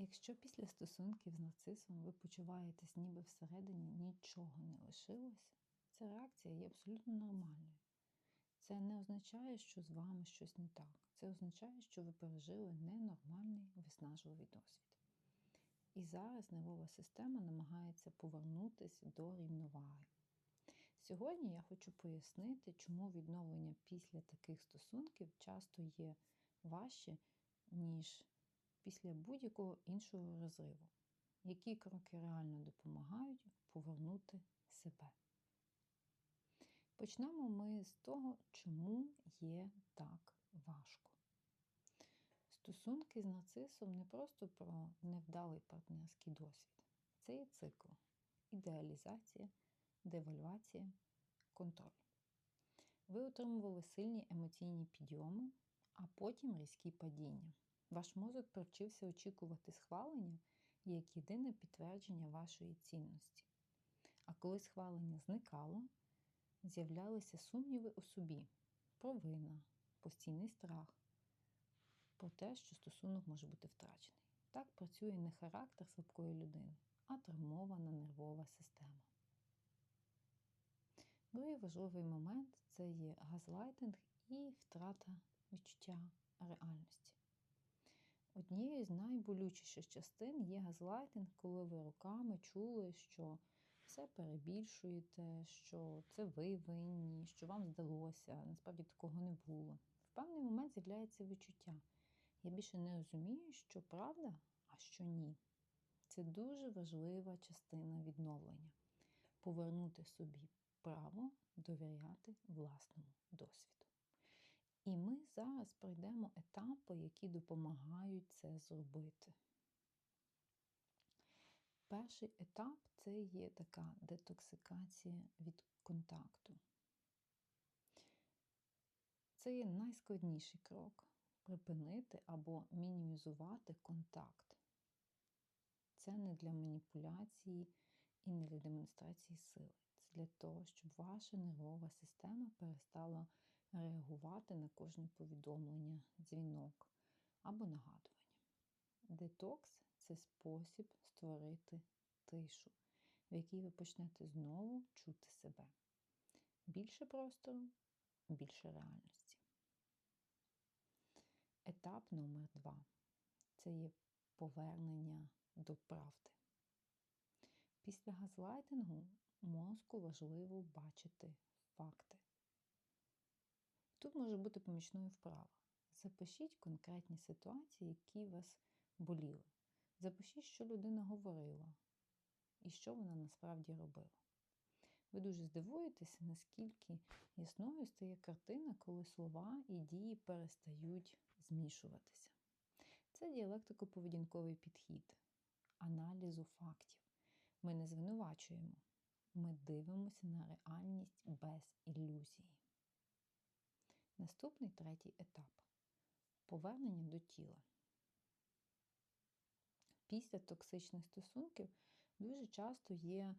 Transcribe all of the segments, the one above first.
Якщо після стосунків з нарцисом ви почуваєтесь, ніби всередині нічого не лишилося, ця реакція є абсолютно нормальною. Це не означає, що з вами щось не так. Це означає, що ви пережили ненормальний виснажливий досвід. І зараз нервова система намагається повернутися до рівноваги. Сьогодні я хочу пояснити, чому відновлення після таких стосунків часто є важче, ніж після будь-якого іншого розриву. Які кроки реально допомагають повернути себе? Почнемо ми з того, чому є так важко. Стосунки з нарцисом не просто про невдалий партнерський досвід. Це є цикл, ідеалізація, девальвація, контроль. Ви отримували сильні емоційні підйоми, а потім різкі падіння. Ваш мозок привчився очікувати схвалення як єдине підтвердження вашої цінності. А коли схвалення зникало, з'являлися сумніви у собі, провина, постійний страх про те, що стосунок може бути втрачений. Так працює не характер слабкої людини, а травмована нервова система. Другий важливий момент це є газлайтинг і втрата відчуття реальності. Однією з найболючіших частин є газлайтинг, коли ви роками чули, що все перебільшуєте, що це ви винні, що вам здалося, насправді такого не було. В певний момент з'являється відчуття. Я більше не розумію, що правда, а що ні. Це дуже важлива частина відновлення повернути собі право довіряти власному зараз пройдемо етапи, які допомагають це зробити. Перший етап це є така детоксикація від контакту. Це є найскладніший крок припинити або мінімізувати контакт. Це не для маніпуляції і не для демонстрації сили. Це для того, щоб ваша нервова система перестала реагувати на кожне повідомлення, дзвінок або нагадування. Детокс це спосіб створити тишу, в якій ви почнете знову чути себе. Більше простору, більше реальності. Етап номер два це є повернення до правди. Після газлайтингу мозку важливо бачити факти. Тут може бути помічною вправа. Запишіть конкретні ситуації, які вас боліли. Запишіть, що людина говорила і що вона насправді робила. Ви дуже здивуєтеся, наскільки ясною стає картина, коли слова і дії перестають змішуватися. Це діалектико-поведінковий підхід, аналізу фактів. Ми не звинувачуємо, ми дивимося на реальність без ілюзії. Наступний третій етап повернення до тіла. Після токсичних стосунків дуже часто є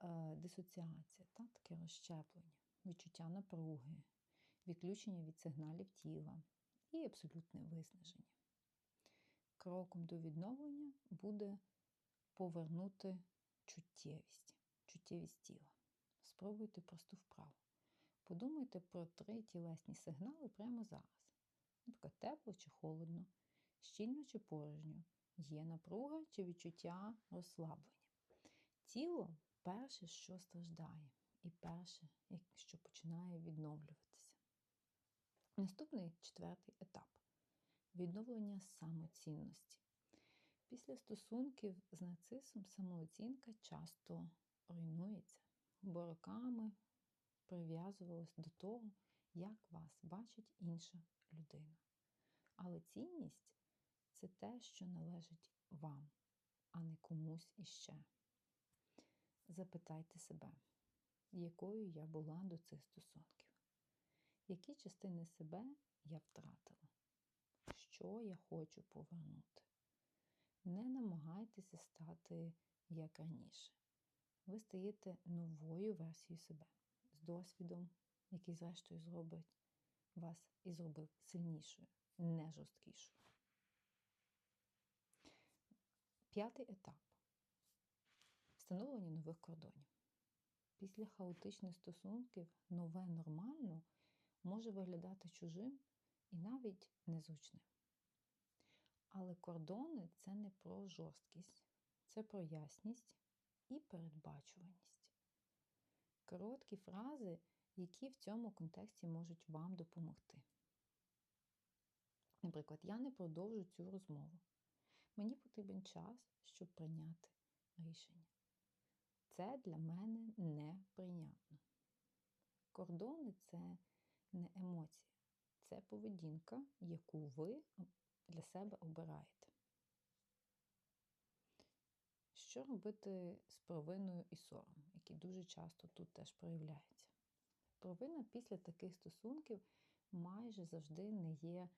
е, дисоціація, та, таке розщеплення, відчуття напруги, відключення від сигналів тіла і абсолютне виснаження. Кроком до відновлення буде повернути чуттєвість, чуттєвість тіла. Спробуйте просту вправу. Подумайте про три тілесні сигнали прямо зараз. Наприклад, тепло чи холодно, щільно чи порожньо, є напруга чи відчуття розслаблення. Тіло перше, що страждає, і перше, що починає відновлюватися. Наступний четвертий етап відновлення самоцінності. Після стосунків з нарцисом самооцінка часто руйнується, бо роками прив'язувалось до того, як вас бачить інша людина. Але цінність це те, що належить вам, а не комусь іще. Запитайте себе, якою я була до цих стосунків, які частини себе я втратила, що я хочу повернути. Не намагайтеся стати як раніше. Ви стаєте новою версією себе досвідом, який, зрештою, зробить вас і зробив сильнішою, не жорсткішою. П'ятий етап встановлення нових кордонів. Після хаотичних стосунків нове нормально може виглядати чужим і навіть незручним. Але кордони це не про жорсткість, це про ясність і передбачуваність. Короткі фрази, які в цьому контексті можуть вам допомогти. Наприклад, я не продовжу цю розмову. Мені потрібен час, щоб прийняти рішення. Це для мене неприйнятно. Кордони це не емоція, це поведінка, яку ви для себе обираєте. Що робити з провиною і соромом, які дуже часто тут теж проявляються? Провина після таких стосунків майже завжди не є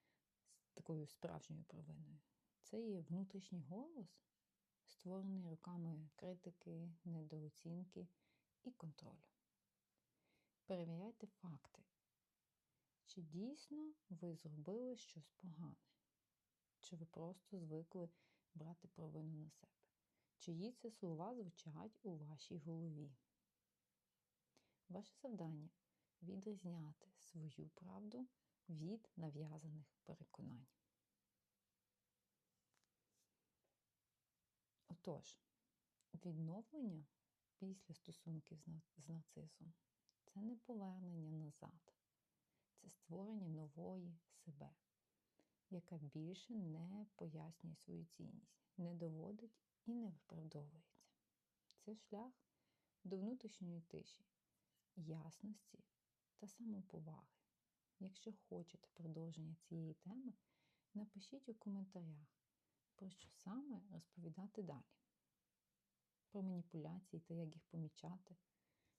такою справжньою провиною. Це є внутрішній голос, створений руками критики, недооцінки і контролю. Перевіряйте факти. Чи дійсно ви зробили щось погане? Чи ви просто звикли брати провину на себе? Чиї це слова звучать у вашій голові? Ваше завдання відрізняти свою правду від нав'язаних переконань. Отож, відновлення після стосунків з нарцисом це не повернення назад, це створення нової себе, яка більше не пояснює свою цінність, не доводить і не виправдовується. Це шлях до внутрішньої тиші, ясності та самоповаги. Якщо хочете продовження цієї теми, напишіть у коментарях, про що саме розповідати далі. Про маніпуляції та як їх помічати,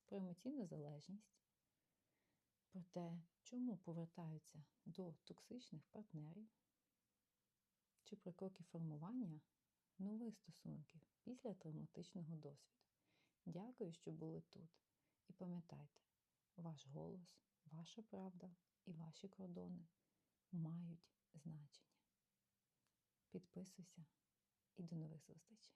про емоційну залежність, про те, чому повертаються до токсичних партнерів, чи про кроки формування нових стосунків після травматичного досвіду. Дякую, що були тут. І пам'ятайте, ваш голос, ваша правда і ваші кордони мають значення. Підписуйся і до нових зустрічей!